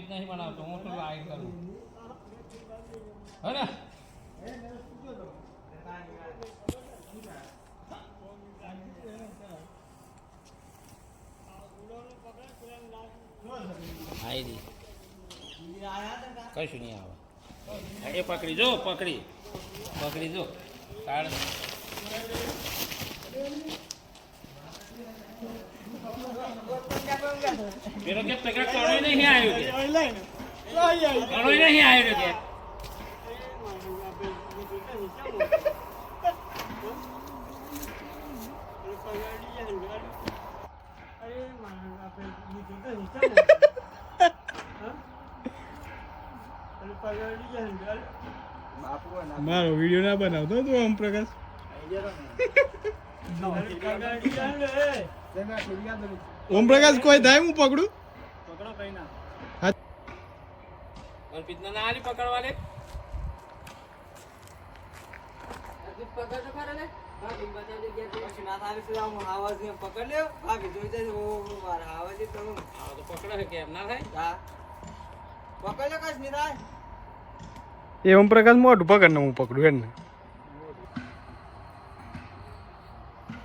Stage નહીં બનાવતો હું શું લાઈવ કરું? હે ને? કશું નહીં આવે. એ પકડી, જો, પકડી. પકડી, જો. કારણ પેલો કે પકડ કણોય નહીં આવ્યો કે કણોય નહીં આવ્યો કે મારો વીડિયો ના બનાવતો તું ઓમ પ્રકાશ ઓમ પ્રકાશ કોઈ થાય હું પકડું? અર્પિતને ના આલી પકડવા લે પકડે ના થાય એ ઓમ પ્રકાશ મોઢું પકડ ને હું પકડું એને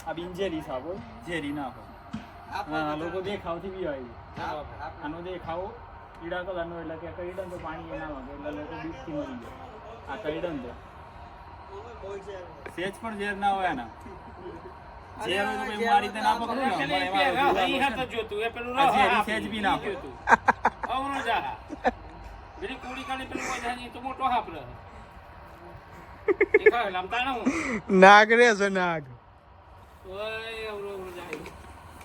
આ બિનઝેરી સાપ હોય ઝેરી ના હોય હા લોકો દેખાવથી બી આવી આનો દેખાવ કીડા કલરનો એટલે કે કઈડન તો પાણી એના વાગે એટલે લોકો બીકથી મરી જાય આ કઈડન તો. સેજ પણ ઝેર ના હોય આના. ઝેર હોય તો ભાઈ મારી રીતે ના પકડું ને પણ એમાં ઈ હાથ જોતું. એ પેલું રહો, ઝેરી સેજ બી ના જોતું. અવનો જા પેલી કુડી કાઢી પેલું કોઈ જાની તો મોટો હાપ રહે. ના નાગ રે છે નાગ.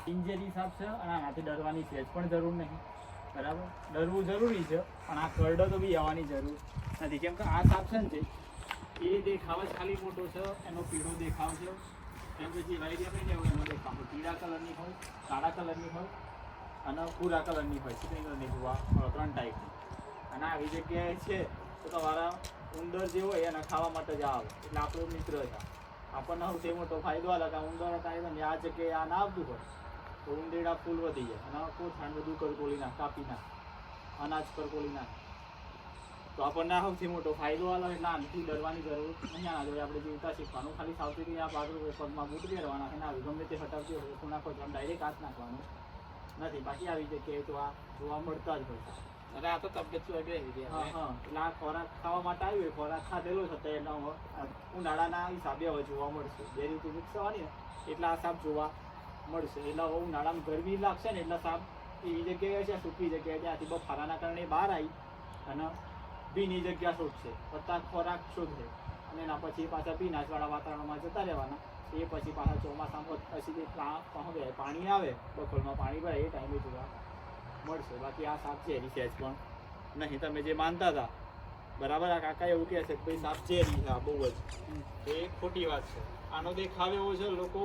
ઇન્જરી સાફ છે અને આનાથી ડરવાની છે, પણ જરૂર નહીં. બરાબર? ડરવું જરૂરી છે, પણ આ કરડો તો બી આવવાની જરૂર નથી. કેમ કે આ સાપ છે ને એ દેખાવ જ ખાલી મોટો છે, એનો પીળો દેખાવ છે. એમ જે વાઈટ આપણે ને એનો દેખાવ પીળા કલરની હોય, કાળા કલરની હોય અને ભૂરા કલરની હોય. ચીકણી કલરની જોવા ત્રણ ટાઈપની અને આવી જગ્યાએ છે, તો તમારા ઉંદર જે હોય એને ખાવા માટે જ આવે. એટલે આપણો મિત્ર છે. આપણને સૌથી મોટો ફાયદો આ લાગે ઉંદર કાંઈ ને આ જગ્યાએ આ ના આવતું હોય તો ઉંદેડા ફૂલ વધી જાય. અને કોઠાણ બધું કરકોલી નાખ કાપી નાખ અનાજ કરકોલી નાખ. તો આપણને આ સૌથી મોટો ફાયદો આ એટલે ના આનાથી ડરવાની જરૂર નહીં આના જોઈએ આપણે જીવતા શીખવાનું. ખાલી સાવચેતી આ હોય, પગમાં બૂટ પહેરવાના અને આવી ગમે તે હટાવતી હોય નાખો તો ડાયરેક્ટ હાથ નાખવાનું નથી. બાકી આવી જગ્યાએ તો આ જોવા મળતા જ હોય. અરે આ તો તબિયત સુધરી ગઈ એટલે આ ખોરાક ખાવા માટે આવ્યું હોય ખોરાક ખાધેલો છે તો એના. હ- ઉનાળાના હિસાબે હવે જોવા મળશે. જે ઋતુ મિક્સ થવાની એટલે આ સાપ જોવા મળશે. એટલે હવે ઉનાળામાં ગરમી લાગશે ને એટલે સાપ એવી જગ્યાએ છે સૂકી જગ્યાએ. ત્યાંથી બફારાના કારણે બહાર આવી અને ભીની જગ્યા શોધશે. બધા ખોરાક શોધશે અને એના પછી પાછા ભીનાશવાળા વાતાવરણમાં જતા રહેવાના. એ પછી પાછા ચોમાસામાં પછી જે પાણી આવે બકોલમાં પાણી ભરાય એ ટાઈમે જોવા મળશે. બાકી આ સાપ છે છે જ પણ. નહીં તમે જે માનતા હતા. બરાબર આ કાકા એવું કહે છે કે ભાઈ સાપ ઝેરી છે આ બહુ જ. એ ખોટી વાત છે. આનો દેખાવ એવો છે લોકો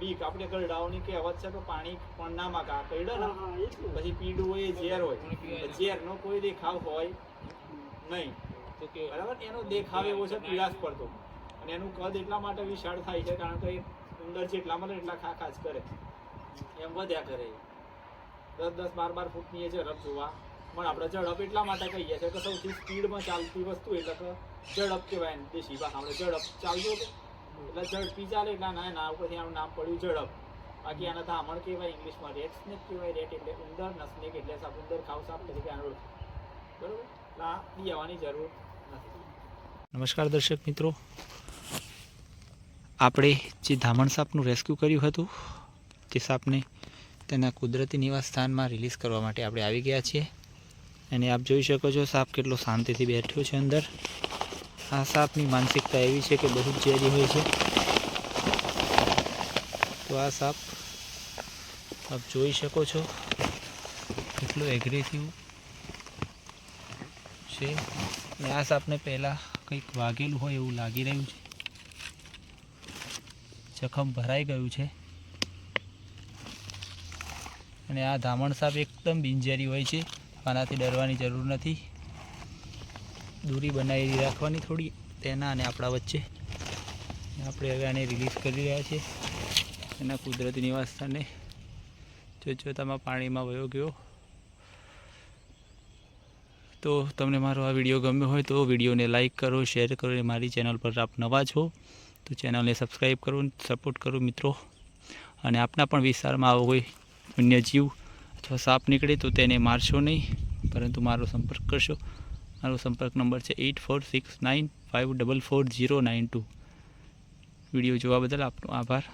બીક. આપણે કરડાઓની કહેવત છે કે પાણી પણ ના માં કા કરડે ને? પછી પીડું હોય ઝેર હોય. ઝેર ઝેરનો કોઈ દેખાવ હોય નહીં. બરાબર? એનો દેખાવ એવો છે પીળાશ પડતો. અને એનું કદ એટલા માટે વિશાળ થાય છે કારણ કે ઉંદર ઉંદર જેટલા મળે એટલા ખાખા જ કરે. એમ વધ્યા કરે. દસ દસ બાર બાર ફૂટની એ ઝડપ જોવા. પણ આપણે ઝડપ એટલા માટે કહીએ છીએ કે સૌથી સ્પીડમાં ચાલતી વસ્તુ એટલે કે ઝડપ કહેવાય દેશી આપણે ઝડપ ચાલજો કે એટલે ઝડપી ચાલે એટલે ના ના ઉપરથી આનું નામ પડ્યું ઝડપ બાકી આને ધામણ કહેવાય, ઇંગ્લિશમાં રેટ સ્નેક કહેવાય રેટ એટલે ઉંદર, ન સ્નેક એટલે સાપ, ઉંદર ખાવ સાપ તરીકે આને ઓળખે બરોબર? એટલે આ બી આવવાની જરૂર નથી. નમસ્કાર દર્શક મિત્રો. આપણે જે ધામણ સાપનું રેસ્ક્યુ કર્યું હતું, તે સાપને તેના કુદરતી નિવાસ સ્થાનમાં રિલીઝ કરવા માટે આપણે આવી ગયા છીએ. અને આપ જોઈ શકો છો સાપ કેટલો શાંતિથી બેઠો છે અંદર. આ સાપની માનસિકતા એવી છે કે બહુ જ ઝેરી હોય છે. તો આ સાપ આપ જોઈ શકો છો કેટલો એગ્રેસિવ છે. અને આ સાપને પહેલાં કંઈક વાગેલું હોય એવું લાગી રહ્યું છે. જખમ ભરાઈ ગયું છે. અને આ ધામણ સાપ એકદમ બિનઝેરી હોય છે. આનાથી ડરવાની જરૂર નથી. દૂરી બનાવી રાખવાની થોડી તેના અને આપણા વચ્ચે. આપણે હવે આને રિલીઝ કરી રહ્યા છીએ. એના કુદરતી નિવાસ સ્થાને જોતજોતામાં પાણીમાં વયો ગયો. તો તમને મારો આ વીડિયો ગમ્યો હોય તો વિડીયોને લાઇક કરો શેર કરો અને મારી ચેનલ પર આપ નવા છો, તો ચેનલને સબસ્ક્રાઈબ કરો સપોર્ટ કરો મિત્રો. અને આપના પણ વિસ્તારમાં આવો કોઈ વન્યજીવ અથવા સાપ નીકળે તો તેને મારશો નહીં. પરંતુ મારો સંપર્ક કરશો. મારો સંપર્ક નંબર છે eight four six nine five double four zero nine two video જોવા બદલ આપનો આભાર.